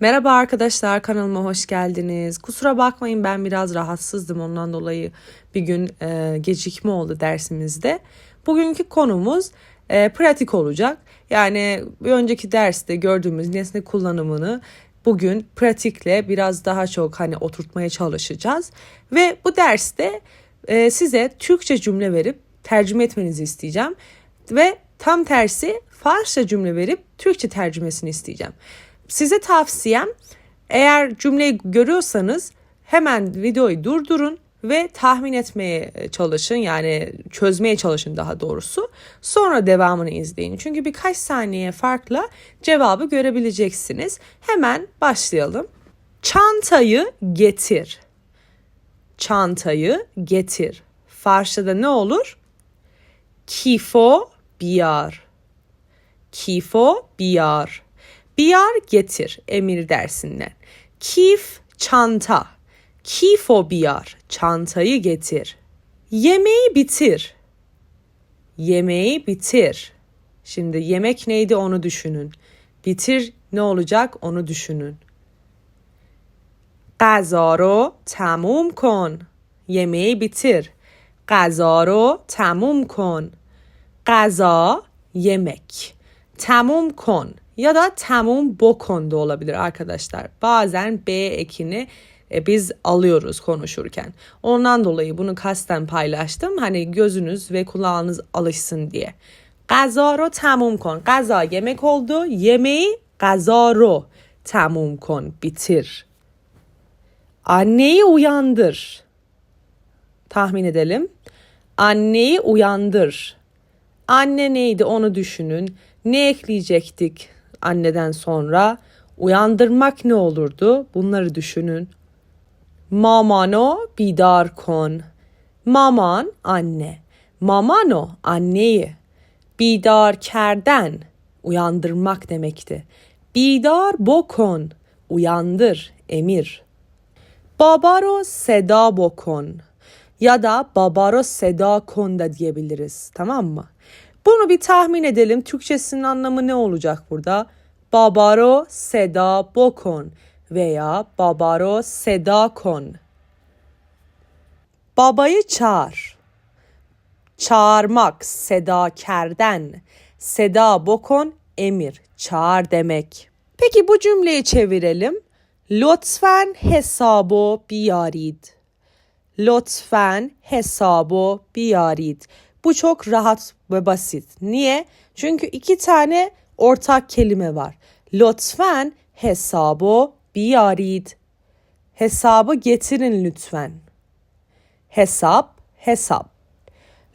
Merhaba arkadaşlar kanalıma hoş geldiniz. Kusura bakmayın ben biraz rahatsızdım ondan dolayı bir gün e, gecikme oldu dersimizde. Bugünkü konumuz e, pratik olacak. Yani bir önceki derste gördüğümüz nesne kullanımını bugün pratikle biraz daha çok hani oturtmaya çalışacağız. Ve bu derste e, size Türkçe cümle verip tercüme etmenizi isteyeceğim. Ve tam tersi Farsça cümle verip Türkçe tercümesini isteyeceğim. Size tavsiyem eğer cümleyi görüyorsanız hemen videoyu durdurun ve tahmin etmeye çalışın yani çözmeye çalışın daha doğrusu. Sonra devamını izleyin. Çünkü birkaç saniye farkla cevabı görebileceksiniz. Hemen başlayalım. Çantayı getir. Çantayı getir. Farsçada ne olur? Kifo biyar. Kifo biyar. Bir getir emir dersinden. Kif çanta. Kifo bir yar çantayı getir. Yemeği bitir. Yemeği bitir. Şimdi yemek neydi onu düşünün. Bitir ne olacak onu düşünün. Gazaro tamum kon. Yemeği bitir. Gazaro tamum kon. Gaza yemek. Tamum kon ya da tamum bokon da olabilir arkadaşlar. Bazen B ekini e, biz alıyoruz konuşurken. Ondan dolayı bunu kasten paylaştım. Hani gözünüz ve kulağınız alışsın diye. Gaza ro tamum kon. Gaza yemek oldu. Yemeği gaza ro tamum kon. Bitir. Anneyi uyandır. Tahmin edelim. Anneyi uyandır. Anne neydi onu düşünün. Ne ekleyecektik anneden sonra? Uyandırmak ne olurdu? Bunları düşünün. Mamano bidar kon. Maman anne. Mamano anneyi. Bidar kerden uyandırmak demekti. Bidar bokon uyandır emir. Babaro seda bokon ya da babaro seda kon da diyebiliriz tamam mı? Bunu bir tahmin edelim. Türkçesinin anlamı ne olacak burada? Babaro seda bokon veya babaro seda kon. Babayı çağır. Çağırmak, seda kerden. Seda bokon, emir, çağır demek. Peki bu cümleyi çevirelim. Lütfen hesabı biyarid. Lütfen hesabı biyarid. Bu çok rahat ve basit. Niye? Çünkü iki tane ortak kelime var. Lütfen hesabı biyarid. Hesabı getirin lütfen. Hesap, hesap.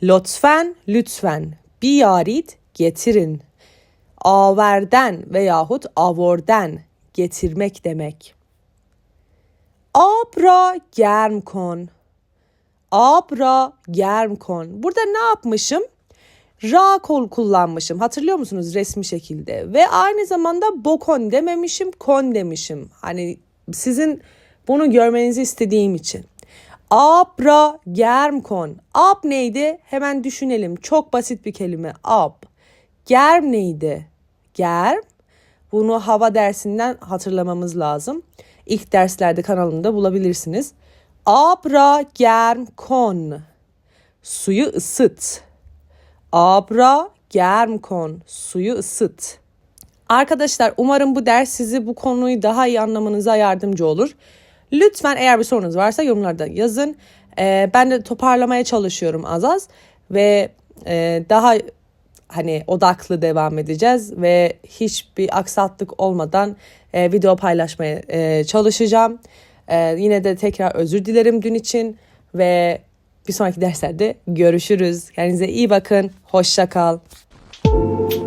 Lütfen, lütfen. Biyarid getirin. Averden veyahut avorden getirmek demek. Abra germ kon. Abra germ kon. Burada ne yapmışım? Ra kol kullanmışım. Hatırlıyor musunuz resmi şekilde? Ve aynı zamanda bokon dememişim, kon demişim. Hani sizin bunu görmenizi istediğim için. Abra germ kon. Ab neydi? Hemen düşünelim. Çok basit bir kelime. Ab. Germ neydi? Germ. Bunu hava dersinden hatırlamamız lazım. İlk derslerde kanalımda bulabilirsiniz. Abra germ kon. Suyu ısıt. Abra germ kon. Suyu ısıt. Arkadaşlar umarım bu ders sizi bu konuyu daha iyi anlamanıza yardımcı olur. Lütfen eğer bir sorunuz varsa yorumlarda yazın. Ee, ben de toparlamaya çalışıyorum az az ve e, daha hani odaklı devam edeceğiz ve hiçbir aksatlık olmadan e, video paylaşmaya e, çalışacağım. Ee, yine de tekrar özür dilerim dün için ve bir sonraki derslerde görüşürüz. Kendinize iyi bakın. Hoşça kal. Müzik